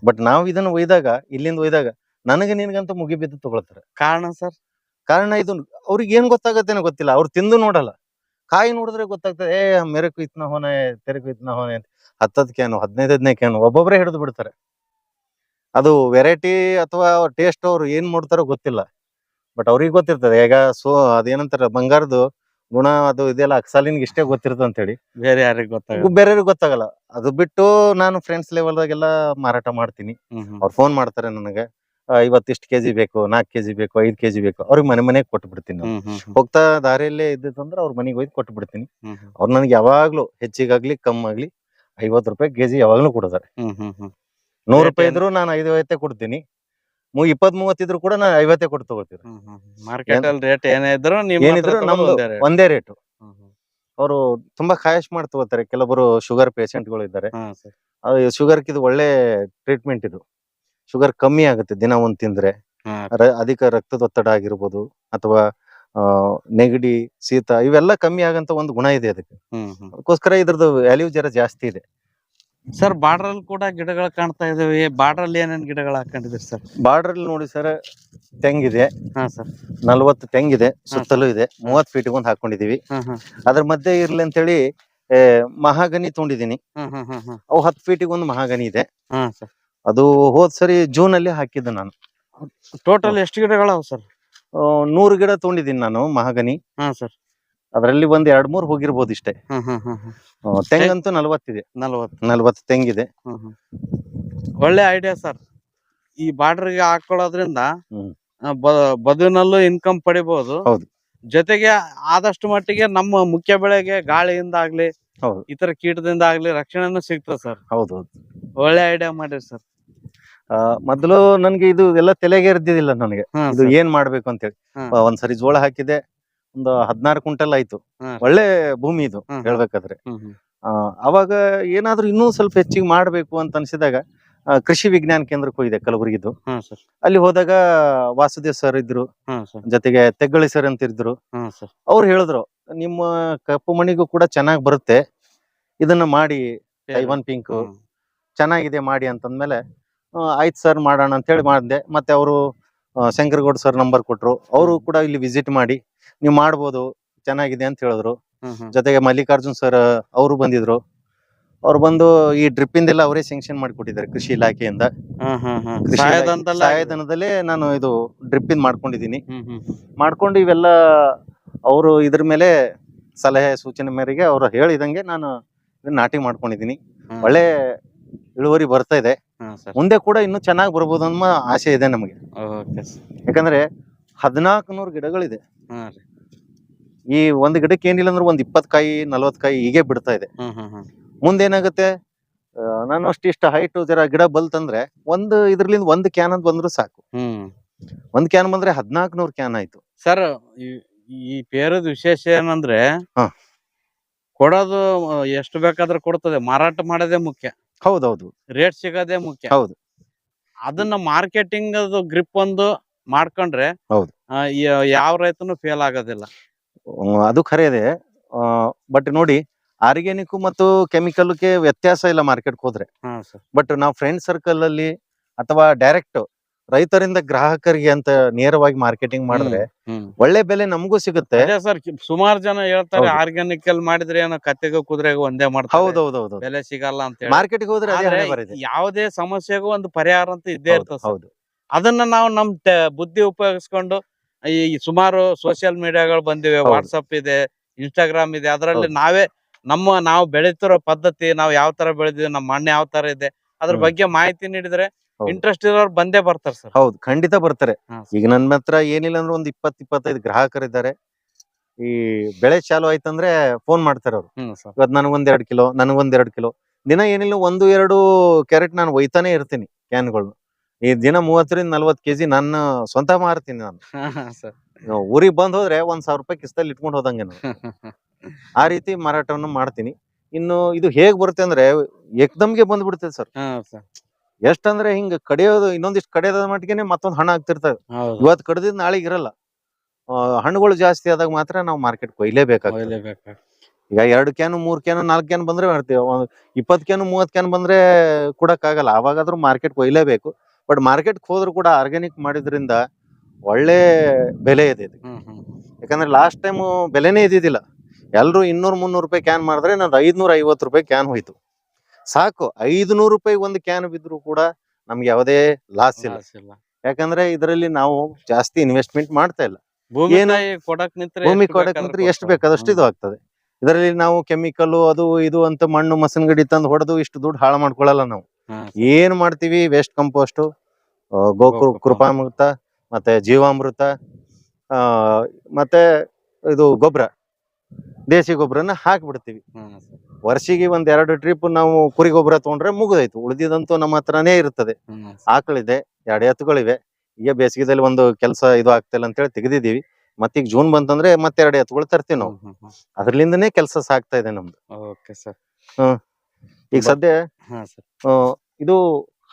ಬಟ್ ನಾವು ಇದನ್ನ ಒಯ್ದಾಗ ಇಲ್ಲಿಂದ ಒಯ್ದಾಗ ನನಗೆ ಮುಗಿ ಮುಗಿಬಿದ್ದು ತಗೊಳ್ತಾರೆ. ಕಾರಣ ಸರ್? ಕಾರಣ ಇದು ಅವ್ರಿಗೆ ಏನ್ ಗೊತ್ತಾಗತ್ತೇನೋ ಗೊತ್ತಿಲ್ಲ. ಅವ್ರು ತಿಂದು ನೋಡಲ್ಲ. ಕಾಯಿ ನೋಡಿದ್ರೆ ಗೊತ್ತಾಗ್ತದೆ ಏ ಮೆರಕು ಇತ್ನ ಹೋನೆ ತೆರಕು ಇತ್ನ ಹೋನೆ ಅಂತ. ಹತ್ತದ್ ಕ್ಯಾನು ಹದಿನೈದು ಹದಿನೈದು ಕ್ಯಾನು ಒಬ್ಬೊಬ್ಬರೇ ಹಿಡಿದು ಬಿಡ್ತಾರೆ. ಅದು ವೆರೈಟಿ ಅಥವಾ ಟೇಸ್ಟ್ ಅವ್ರು ಏನ್ ಮಾಡ್ತಾರೋ ಗೊತ್ತಿಲ್ಲ. ಬಟ್ ಅವ್ರಿಗೆ ಗೊತ್ತಿರ್ತದೆ. ಈಗ ಸೊ ಅದೇನಂತಾರೆ ಬಂಗಾರದು ಗುಣ ಅದು ಇದೆಲ್ಲ ಅಕ್ಸಾಲಿನ್ಗೆ ಇಷ್ಟೇ ಗೊತ್ತಿರುತ್ತೆ ಅಂತ ಹೇಳಿ ಬೇರೆ ಯಾರಿಗ್ ಗೊತ್ತಾಗ ಬೇರೆಯವ್ರಿಗೆ ಗೊತ್ತಾಗಲ್ಲ. ಅದು ಬಿಟ್ಟು ನಾನು ಫ್ರೆಂಡ್ಸ್ ಲೆವೆಲ್ದಾಗೆಲ್ಲ ಮಾರಾಟ ಮಾಡ್ತೀನಿ. ಅವ್ರು ಫೋನ್ ಮಾಡ್ತಾರೆ ನನಗೆ ಇವತ್ತಿಷ್ಟು ಕೆಜಿ ಬೇಕು ನಾಲ್ಕು ಕೆಜಿ ಬೇಕು ಐದ್ ಕೆಜಿ ಬೇಕು. ಅವ್ರಿಗೆ ಮನೆ ಮನೆಗೆ ಕೊಟ್ಟು ಬಿಡ್ತೀನಿ. ಹೋಗ್ತಾ ದಾರಿಯಲ್ಲೇ ಇದ್ದಂದ್ರೆ ಅವ್ರ ಮನೆಗೆ ಒಯ್ದು ಕೊಟ್ಟು ಬಿಡ್ತೀನಿ ಅವ್ರು ನನಗೆ ಯಾವಾಗ್ಲೂ ಹೆಚ್ಚಿಗಾಗ್ಲಿ ಕಮ್ಮಾಗ್ಲಿ ಐವತ್ತು ರೂಪಾಯಿ ಕೆಜಿ ಯಾವಾಗ್ಲೂ ಕೊಡ್ತಾರೆ ನೂರು ರೂಪಾಯಿ ಇದ್ರು ನಾನು ಐದು ಐತೆ ಕೊಡ್ತೀನಿ. ಮೂ ಇಪ್ಪತ್ ಮೂವತ್ತಿದ್ರು ಕೂಡ ನಾ ಐವತ್ತೇ ಕೊಟ್ಟು ತಗೋತೀವಿ ಮಾರ್ಕೆಟ್ ಅಲ್ಲಿ ರೇಟ್ ಏನೇ ಇದ್ರು ನಿಮ್ ಏನಿದ್ರು ನಮ್ದು ಒಂದೇ ರೇಟು ಅವರು ತುಂಬಾ ಖಾಯಶ್ ಮಾಡಿ ತಗೋತಾರೆ ಕೆಲವರು ಶುಗರ್ಗಳು ಇದ್ದಾರೆ. ಶುಗರ್ ಇದು ಒಳ್ಳೆ ಟ್ರೀಟ್ಮೆಂಟ್ ಇದು. ಶುಗರ್ ಕಮ್ಮಿ ಆಗುತ್ತೆ ದಿನ ಒಂದ್ ತಿಂದ್ರೆ. ರ- ಅಧಿಕ ರಕ್ತದೊತ್ತಡ ಆಗಿರ್ಬೋದು ಅಥವಾ ಆ, ನೆಗಡಿ ಶೀತ ಇವೆಲ್ಲ ಕಮ್ಮಿ ಆಗಂತ ಒಂದು ಗುಣ ಇದೆ ಅದಕ್ಕೆ. ಅದಕ್ಕೋಸ್ಕರ ಇದ್ರದ್ದು ವ್ಯಾಲ್ಯೂ ಜರ ಜಾಸ್ತಿ ಇದೆ. ಸರ್ ಬಾರ್ಡರ್ ಅಲ್ಲಿ ಕೂಡ ಗಿಡಗಳು ಕಾಣ್ತಾ ಇದಾವೆ. ಬಾರ್ಡರ್ ಅಲ್ಲಿ ಏನೇನ್ ಗಿಡಗಳು ಹಾಕೊಂಡಿದ್ರಿ ಸರ್? ಬಾರ್ಡರ್ ಅಲ್ಲಿ ನೋಡಿ ಸರ್ ತೆಂಗಿದೆ. ಹಾ ಸರ್. ನಲ್ವತ್ತು ತೆಂಗಿದೆ ಸುತ್ತಲೂ ಇದೆ. ಮೂವತ್ ಫೀಟ್ ಒಂದು ಹಾಕೊಂಡಿದೀವಿ ಹಾ ಹಾ. ಅದ್ರ ಮಧ್ಯೆ ಇರ್ಲಿ ಅಂತೇಳಿ ಏ, ಮಹಾಗನಿ ತೊಗೊಂಡಿದೀನಿ ಹಾ ಹಾ ಹಾ ಹಾ. ಅವು ಹತ್ತು ಫೀಟಿಗೆ ಒಂದು ಮಹಾಗನಿ ಇದೆ. ಹಾ ಸರ್. ಅದು ಹೋದ್ ಸರಿ ಜೂನ್ ಅಲ್ಲಿ ಹಾಕಿದ್ದೆ ನಾನು. ಟೋಟಲ್ ಎಷ್ಟು ಗಿಡಗಳು ಸರ್? ಆ, ನೂರು ಗಿಡ ತೊಗೊಂಡಿದ್ದೀನಿ ನಾನು ಮಹಾಗನಿ. ಹಾ ಸರ್. ಅದರಲ್ಲಿ ಒಂದ್ ಎರಡ್ ಮೂರ್ ಹೋಗಿರ್ಬೋದು ಇಷ್ಟೇ ಆ, ತೆಂಗಂತೂ ನಲ್ವತ್ತಿದೆ ನಲ್ವತ್ತು ನಲ್ವತ್ತು ತೆಂಗಿದೆ ಹ್ಮ್ ಹ್ಮ್. ಒಳ್ಳೆ ಐಡಿಯಾ ಸರ್ ಈ ಬಾರ್ಡರ್ಗೆ ಹಾಕೊಳ್ಳೋದ್ರಿಂದ ಹ್ಮ್. ಆ, ಬ- ಬದುವಿನಲ್ಲೂ ಇನ್ಕಮ್ ಪಡಿಬಹುದು ಹೌದು. ಜೊತೆಗೆ ಆದಷ್ಟು ಮಟ್ಟಿಗೆ ನಮ್ಮ ಮುಖ್ಯ ಬೆಳೆಗೆ ಗಾಳಿಯಿಂದ ಆಗ್ಲಿ ಹೌದು. ಇತರ ಕೀಟದಿಂದ ಆಗ್ಲಿ ರಕ್ಷಣೆನೂ ಸಿಗ್ತದೆ ಸರ್ ಹೌದು ಹೌದು ಒಳ್ಳೆ ಐಡಿಯಾ ಮಾಡಿರಿ ಸರ್ ಆ, ಮೊದಲು ನನ್ಗೆ ಇದು ಎಲ್ಲ ತಲೆಗೆ ಇರ್ದಿದ್ದಿಲ್ಲ ನನಗೆ ಹಾ ಇದು. ಏನ್ ಮಾಡ್ಬೇಕು ಅಂತೇಳಿ ಹಾ. ಆ, ಒಂದ್ಸರಿ ಜೋಳ ಹಾಕಿದೆ ಒಂದು ಹದಿನಾರು ಕ್ವಿಂಟಲ್ ಆಯ್ತು. ಹಾ. ಒಳ್ಳೆ ಭೂಮಿ ಇದು ಹೇಳಬೇಕಾದ್ರೆ ಹೇಳ್ಬೇಕಾದ್ರೆ. ಹ್ಮ್ ಹ್ಮ್. ಆ, ಅವಾಗ ಏನಾದ್ರೂ ಇನ್ನೂ ಸ್ವಲ್ಪ ಹೆಚ್ಚಿಗೆ ಮಾಡಬೇಕು ಅಂತ ಅನ್ಸಿದಾಗ ಆ, ಕೃಷಿ ವಿಜ್ಞಾನ ಕೇಂದ್ರಕ್ಕೆ ಹೋಗಿದೆ ಕಲಬುರಗಿದ್ದು. ಹಾ ಸರ್. ಅಲ್ಲಿ ಹೋದಾಗ ವಾಸುದೇವ್ ಸರ್ ಇದ್ರು ಹಾ ಸರ್. ಜೊತೆಗೆ ತೆಗ್ಗಳಿ ಸರ್ ಅಂತ ಇದ್ರು ಹಾ ಸರ್. ಅವ್ರು ಹೇಳಿದ್ರು ನಿಮ್ಮ ಕಪ್ಪು ಮಣಿಗೂ ಕೂಡ ಚೆನ್ನಾಗಿ ಬರುತ್ತೆ. ಇದನ್ನ ಮಾಡಿ ಐವನ್ ಪಿಂಕ್ ಹ್ಮ್. ಚೆನ್ನಾಗಿದೆ ಮಾಡಿ ಅಂತಂದ್ಮೇಲೆ ಆ, ಆಯ್ತು ಸರ್ ಮಾಡೋಣ ಅಂತ ಹೇಳಿ ಮಾಡಿದೆ. ಮತ್ತೆ ಅವರು ಶಂಕರಗೌಡ ಸರ್ ನಂಬರ್ ಕೊಟ್ರು. ಅವರು ಕೂಡ ಇಲ್ಲಿ ವಿಸಿಟ್ ಮಾಡಿ ನೀವು ಮಾಡ್ಬೋದು ಚೆನ್ನಾಗಿದೆ ಅಂತ ಹೇಳಿದ್ರು. ಜೊತೆಗೆ ಮಲ್ಲಿಕಾರ್ಜುನ್ ಸರ್ ಅವರು ಬಂದಿದ್ರು. ಅವ್ರು ಬಂದು ಈ ಡ್ರಿಪ್ ಇಂದೆಲ್ಲ ಅವರೇ ಸ್ಯಾಂಕ್ಷನ್ ಮಾಡಿಕೊಟ್ಟಿದ್ದಾರೆ ಕೃಷಿ ಇಲಾಖೆಯಿಂದ. ಕೃಷಿ ಸಹಾಯಧನದಲ್ಲ ನಾನು ಇದು ಡ್ರಿಪ್ ಇಂದ ಮಾಡ್ಕೊಂಡಿದ್ದೀನಿ. ಮಾಡ್ಕೊಂಡು ಇವೆಲ್ಲ ಅವರು ಇದ್ರ ಮೇಲೆ ಸಲಹೆ ಸೂಚನೆ ಮೇರೆಗೆ ಅವ್ರು ಹೇಳಿದಂಗೆ ನಾನು ನಾಟಿ ಮಾಡ್ಕೊಂಡಿದ್ದೀನಿ. ಒಳ್ಳೆ ಇಳುವರಿ ಬರ್ತಾ ಇದೆ. ಮುಂದೆ ಕೂಡ ಇನ್ನು ಚೆನ್ನಾಗಿ ಬರಬಹುದು ಅನ್ನೋ ಆಸೆ ಇದೆ ನಮಗೆ. ಯಾಕಂದ್ರೆ ಹದಿನಾಲ್ಕು ನೂರು ಗಿಡಗಳಿದೆ ಈ ಒಂದ್ ಗಿಡಕ್ಕೆ ಏನಿಲ್ಲ ಅಂದ್ರೆ ಒಂದ್ ಇಪ್ಪತ್ ಕಾಯಿ ನಲ್ವತ್ ಕಾಯಿ ಹೀಗೆ ಬಿಡ್ತಾ ಇದೆ. ಮುಂದೇನಾಗುತ್ತೆ. ಮುಂದೆ ಏನಾಗುತ್ತೆ? ನಾನು ನಾನು ಅಷ್ಟಿಷ್ಟ ಹೈಟ್ ಜರ ಗಿಡ ಬಲ್ತಂದ್ರೆ ಒಂದು ಇದ್ರಲಿಂದ ಒಂದ್ ಕ್ಯಾನ್ ಅಂತ ಬಂದ್ರು ಸಾಕು. ಒಂದ್ ಕ್ಯಾನ್ ಬಂದ್ರೆ ಹದಿನಾಲ್ಕು ನೂರು ಕ್ಯಾನ್ ಆಯ್ತು. ಸರ್ ಈ- ಪೇರದ ವಿಶೇಷ ಏನಂದ್ರೆ. ಕೊಡೋದು ಎಷ್ಟು ಬೇಕಾದ್ರೂ ಕೊಡ್ತದೆ. ಮಾರಾಟ ಮಾಡೋದೇ ಮುಖ್ಯ. ಹೌದೌದು. ರೇಟ್ ಸಿಗೋದೇ ಮುಖ್ಯ. ಹೌದು. ಅದನ್ನ ಮಾರ್ಕೆಟಿಂಗ್ ಅದು ಗ್ರಿಪ್ ಒಂದು ಮಾಡ್ಕೊಂಡ್ರೆ ಹೌದು. ಆ, ಯ- ಯಾವ ರೈತನು ಫೇಲ್ ಆಗೋದಿಲ್ಲ. ಹ್ಮ್, ಅದು ಖರೆ ಇದೆ. ಬಟ್ ನೋಡಿ ಆರ್ಗ್ಯಾನಿಕ್ ಮತ್ತು ಕೆಮಿಕಲ್ಗೆ ವ್ಯತ್ಯಾಸ ಇಲ್ಲ ಮಾರ್ಕೆಟ್ ಹೋದ್ರೆ. ಹಾ ಸರ್ ಬಟ್ ನಾವು ಫ್ರೆಂಡ್ ಸರ್ಕಲ್ ಅಲ್ಲಿ ಅಥವಾ ಡೈರೆಕ್ಟ್ ರೈತರಿಂದ ಗ್ರಾಹಕರಿಗೆ ಅಂತ ನೇರವಾಗಿ ಮಾರ್ಕೆಟಿಂಗ್ ಮಾಡಿದ್ರೆ ಒಳ್ಳೆ ಬೆಲೆ ನಮಗೂ ಸಿಗುತ್ತೆ. ಅದೇ ಸರ್ ಸುಮಾರು ಜನ ಹೇಳ್ತಾರೆ. ಆರ್ಗ್ಯಾನಿಕ್ ಅಲ್ಲಿ ಮಾಡಿದ್ರೆ ಏನೋ ಕತ್ತೆಗೂ ಕುದುರೆಗೂ ಒಂದೇ ಮಾಡ್ತಾರೆ. ಹೌದೌದೌದು. ಬೆಲೆ ಸಿಗಲ್ಲ ಅಂತ ಮಾರ್ಕೆಟ್ ಮಾರ್ಕೆಟ್ಗೆ ಹೋದ್ರೆ ಯಾವುದೇ ಸಮಸ್ಯೆಗೂ ಒಂದು ಪರಿಹಾರ ಅಂತ ಇದ್ದೇ ಇರ್ತದೆ ಹೌದು. ಅದನ್ನ ನಾವು ನಮ್ ಬುದ್ಧಿ ಉಪಯೋಗಿಸ್ಕೊಂಡು ಈ ಸುಮಾರು ಸೋಷಿಯಲ್ ಮೀಡಿಯಾಗಳು ಬಂದಿವೆ. ವಾಟ್ಸಪ್ ಇದೆ ಇನ್ಸ್ಟಾಗ್ರಾಮ್ ಇದೆ. ಅದರಲ್ಲಿ ನಾವೇ ನಮ್ಮ ನಾವು ಬೆಳೀತಿರೋ ಪದ್ಧತಿ ನಾವು ಯಾವ ತರ ಬೆಳೆದಿವಿ ನಮ್ಮ ಮಣ್ಣು ಯಾವ ತರ ಇದೆ ಅದ್ರ ಬಗ್ಗೆ ಮಾಹಿತಿ ನೀಡಿದ್ರೆ. ಇಂಟ್ರೆಸ್ಟ್ ಇರೋರು ಬಂದೇ ಬರ್ತಾರೆ ಸರ್. ಹೌದು ಖಂಡಿತ ಬರ್ತಾರೆ. ಈಗ ನನ್ನ ಹತ್ರ ಏನಿಲ್ಲ ಅಂದ್ರೆ ಒಂದ್ ಇಪ್ಪತ್ ಇಪ್ಪತ್ತೈದು ಗ್ರಾಹಕರಿದ್ದಾರೆ ಈ ಬೆಳೆ ಚಾಲು ಆಯ್ತಂದ್ರೆ ಫೋನ್ ಮಾಡ್ತಾರೆ ಅವ್ರು. ಇವತ್ತು ನನಗೊಂದ್ ಎರಡ್ ಕಿಲೋ ನನಗೊಂದ್ ಎರಡ್ ಕಿಲೋ. ದಿನ ಏನಿಲ್ಲ ಒಂದು ಎರಡು ಕ್ಯಾರೆಟ್ ನಾನು ಒಯ್ತಾನೆ ಇರ್ತೀನಿ ಕ್ಯಾನ್ಗಳು ಈ ದಿನ ಮೂವತ್ತರಿಂದ ನಲ್ವತ್ ಕೆಜಿ ನನ್ನ ಸ್ವಂತ ಮಾರ್ತೀನಿ ನಾನು. ಊರಿಗೆ ಬಂದ್ ಹೋದ್ರೆ ಒಂದ್ ಸಾವಿರ ರೂಪಾಯಿ ಕಿಸ್ತಲ್ಲಿ ಇಟ್ಕೊಂಡು ಹೋದಂಗೆ ನಾನು. ಆ ರೀತಿ ಮಾರಾಟವನ್ನು ಮಾಡ್ತೀನಿ. ಇನ್ನು ಇದು ಹೇಗ್ ಬರುತ್ತೆ ಅಂದ್ರೆ ಎಕ್ದಮ್ಗೆ ಬಂದ್ಬಿಡ್ತದೆ ಸರ್. ಎಷ್ಟಂದ್ರೆ ಹಿಂಗ ಕಡಿಯೋದು ಇನ್ನೊಂದಿಷ್ಟು ಕಡಿಯೋದ ಮಟ್ಟಿಗೆನೆ ಮತ್ತೊಂದ್ ಹಣ್ಣು ಆಗ್ತಿರ್ತದೆ. ಹೌದು. ಇವತ್ತು ಕಡ್ದಿದ್ ನಾಳೆಗೆ ಇರಲ್ಲ. ಆ, ಹಣ್ಣುಗಳು ಜಾಸ್ತಿ ಆದಾಗ ಮಾತ್ರ ನಾವು ಮಾರ್ಕೆಟ್ ಕೊಯ್ಲೇಬೇಕಾಗ್ತದೆ. ಒಯ್ಲೇಬೇಕು. ಈಗ ಎರಡು ಕ್ಯಾನು ಮೂರ್ ಕ್ಯಾನು ನಾಲ್ಕು ಕ್ಯಾನ್ ಬಂದ್ರೆ ಮಾಡ್ತೀವಿ. ಒಂದ್ ಇಪ್ಪತ್ ಕ್ಯಾನು ಮೂವತ್ ಕ್ಯಾನ್ ಬಂದ್ರೆ ಆಗಲ್ಲ ಅವಾಗಾದ್ರೂ ಮಾರ್ಕೆಟ್ ಕೊಯ್ಲೇಬೇಕು. ಬಟ್ ಮಾರ್ಕೆಟ್ ಹೋದ್ರು ಕೂಡ ಆರ್ಗ್ಯಾನಿಕ್ ಮಾಡಿದ್ರಿಂದ ಒಳ್ಳೆ ಬೆಲೆ ಇದೆ ಇದಕ್ಕೆ. ಹ್ಮ್ ಹ್ಮ್ ಯಾಕಂದ್ರೆ ಲಾಸ್ಟ್ ಟೈಮ್ ಬೆಲೆನೇ ಇದ್ದಿದ್ದಿಲ್ಲ. ಎಲ್ರು ಇನ್ನೂರ್ ಮುನ್ನೂರು ರೂಪಾಯಿ ಕ್ಯಾನ್ ಮಾಡಿದ್ರೆ ನಂದು ಐದ್ನೂರ ಐವತ್ತು ರೂಪಾಯಿ ಕ್ಯಾನ್ ಹೋಯ್ತು. ಸಾಕು. ಐದು ನೂರು ರೂಪಾಯಿ ಒಂದು ಕ್ಯಾನ್ ಬಿದ್ರು ಕೂಡ ನಮ್ಗೆ ಯಾವುದೇ ಲಾಸ್ ಇಲ್ಲ. ಇಲ್ಲ. ಯಾಕಂದ್ರೆ ಇದರಲ್ಲಿ ನಾವು ಜಾಸ್ತಿ ಇನ್ವೆಸ್ಟ್ಮೆಂಟ್ ಮಾಡ್ತಾ ಇಲ್ಲ. ಭೂಮಿ ಏನು- ತಾಯಿ ಕೊಡಕ್ ನಿಂತ್ರೆ ಭೂಮಿ ಎಷ್ಟು ಕೊಡಕ್ ಬೇಕಾದ್ರೂ ಎಷ್ಟು ಕೊಡ್ತಾರೆ. ಬೇಕಾದಷ್ಟು ಇದು ಆಗ್ತದೆ. ಇದರಲ್ಲಿ ನಾವು ಕೆಮಿಕಲ್ ಅದು ಇದು ಅಂತ ಮಣ್ಣು ಮಸನ್ಗಡಿ ತಂದು ಹೊಡೆದು ಇಷ್ಟು ದುಡ್ಡು ಹಾಳು ಮಾಡ್ಕೊಳ್ಳಲ್ಲ ನಾವು. ಹಾ, ಏನ್ ಮಾಡ್ತೀವಿ? Waste compost ಗೋಕೃ. ಕೃಪಾಮೃತ ಮತ್ತೆ ಜೀವಾಮೃತ ಆ ಮತ್ತೆ ಇದು ಗೊಬ್ಬರ ದೇಸಿ ಗೊಬ್ಬರನ ಹಾಕ್ಬಿಡ್ತೀವಿ. ಹಾ, ಸರ್. ವರ್ಷಿಗೆ ಒಂದ್ ಎರಡು ಟ್ರಿಪ್ ನಾವು ಕುರಿ ಗೊಬ್ಬರ ತಗೊಂಡ್ರೆ ಮುಗಿದೈತು ಉಳಿದಿದಂತೂ ನಮ್ಮ ಹತ್ರನೇ ಇರ್ತದೆ. ಆಕಳಿದೆ ಎರಡು ಎತ್ತುಗಳಿವೆ. ಈಗ ಬೇಸಿಗೆದಲ್ಲಿ ಒಂದು ಕೆಲಸ ಇದು ಆಗ್ತಿಲ್ಲ ಅಂತ ಹೇಳಿ ತೆಗೆದಿದ್ದೀವಿ ಮತ್ತೀಗ ಜೂನ್ ಬಂತಂದ್ರೆ ಮತ್ತೆ ಎರಡು ಎತ್ತುಗಳು ತರ್ತೀವಿ ನಾವು. ಅದ್ರಲಿಂದನೇ ಕೆಲಸ ಸಾಕ್ತಾ ಇದೆ ನಮ್ದು. ಹ್ಮ್. ಓಕೆ ಸರ್ ಈಗ ಸದ್ಯ ಇದು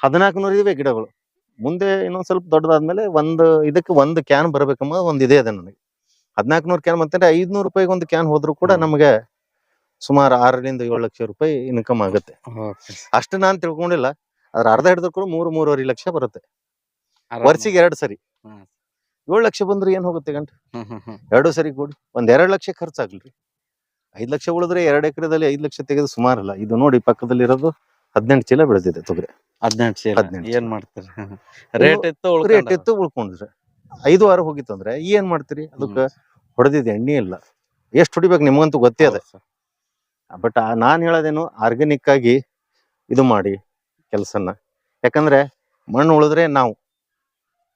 ಹದಿನಾಲ್ಕು ನೂರು ಇವೆ ಗಿಡಗಳು. ಮುಂದೆ ಇನ್ನೊಂದ್ ಸ್ವಲ್ಪ ದೊಡ್ಡದಾದ್ಮೇಲೆ ಒಂದ್ ಇದಕ್ಕೆ ಒಂದು ಕ್ಯಾನ್ ಬರ್ಬೇಕಮ್ಮ ಒಂದ್ ಇದೆ ಅದೇ ನನಗೆ. ಹದಿನಾಲ್ಕು ನೂರು ಕ್ಯಾನ್ ಮತ್ತೆ ಐದ್ನೂರು ರೂಪಾಯಿಗೆ ಒಂದು ಕ್ಯಾನ್ ಹೋದ್ರು ಕೂಡ. ನಮಗೆ ಸುಮಾರು ಆರರಿಂದ ಏಳು ಲಕ್ಷ ರೂಪಾಯಿ ಇನ್ಕಮ್ ಆಗುತ್ತೆ. ಅಷ್ಟ ನಾನ್ ತಿಳ್ಕೊಂಡಿಲ್ಲ. ಅದ್ರ ಅರ್ಧ ಹಿಡಿದ್ರು ಕೂಡ ಮೂರು ಮೂರುವರೆ ಲಕ್ಷ ಬರುತ್ತೆ. ವರ್ಷಿಗೆ ಎರಡು ಸರಿ. ಏಳು ಲಕ್ಷ ಬಂದ್ರೆ ಏನ್ ಹೋಗುತ್ತೆ ಗಂಟು. ಎರಡು ಸರಿ ಕೂಡಿ. ಒಂದ್ ಎರಡು ಲಕ್ಷ ಖರ್ಚಾಗ್ಲಿ. ಐದ್ ಲಕ್ಷ ಉಳಿದ್ರೆ ಎರಡು ಎಕರೆದಲ್ಲಿ ಐದ್ ಲಕ್ಷ ತೆಗೆದು ಸುಮಾರಲ್ಲ. ಇದು ನೋಡಿ ಪಕ್ಕದಲ್ಲಿ ಇರೋದು ಹದಿನೆಂಟು ಚೀಲ ಬೆಳೆದಿದೆ ತೊಗರಿ. ಹದಿನೆಂಟು ಚೀಲ. ಹದಿನೆಂಟು ಏನ್ ಮಾಡ್ತಾರೆ? ರೇಟ್ ಇತ್ತು ರೇಟ್ ಎತ್ತು ಉಳ್ಕೊಂಡ್ರೆ. ಐದು ವಾರ ಹೋಗಿತ್ತು ಅಂದ್ರೆ ಏನ್ ಮಾಡ್ತೀರಿ? ಅದಕ್ಕೆ ಹೊಡೆದಿದೆ ಎಣ್ಣೆ ಇಲ್ಲ. ಎಷ್ಟು ಹೊಡಿಬೇಕು ನಿಮ್ಗಂತೂ ಗೊತ್ತೇ ಅದ. ಬಟ್ ನಾನ್ ಹೇಳೋದೇನು ಆರ್ಗ್ಯಾನಿಕ್ ಆಗಿ ಇದು ಮಾಡಿ ಕೆಲಸನ ಯಾಕಂದ್ರೆ ಮಣ್ಣು ಉಳಿದ್ರೆ ನಾವು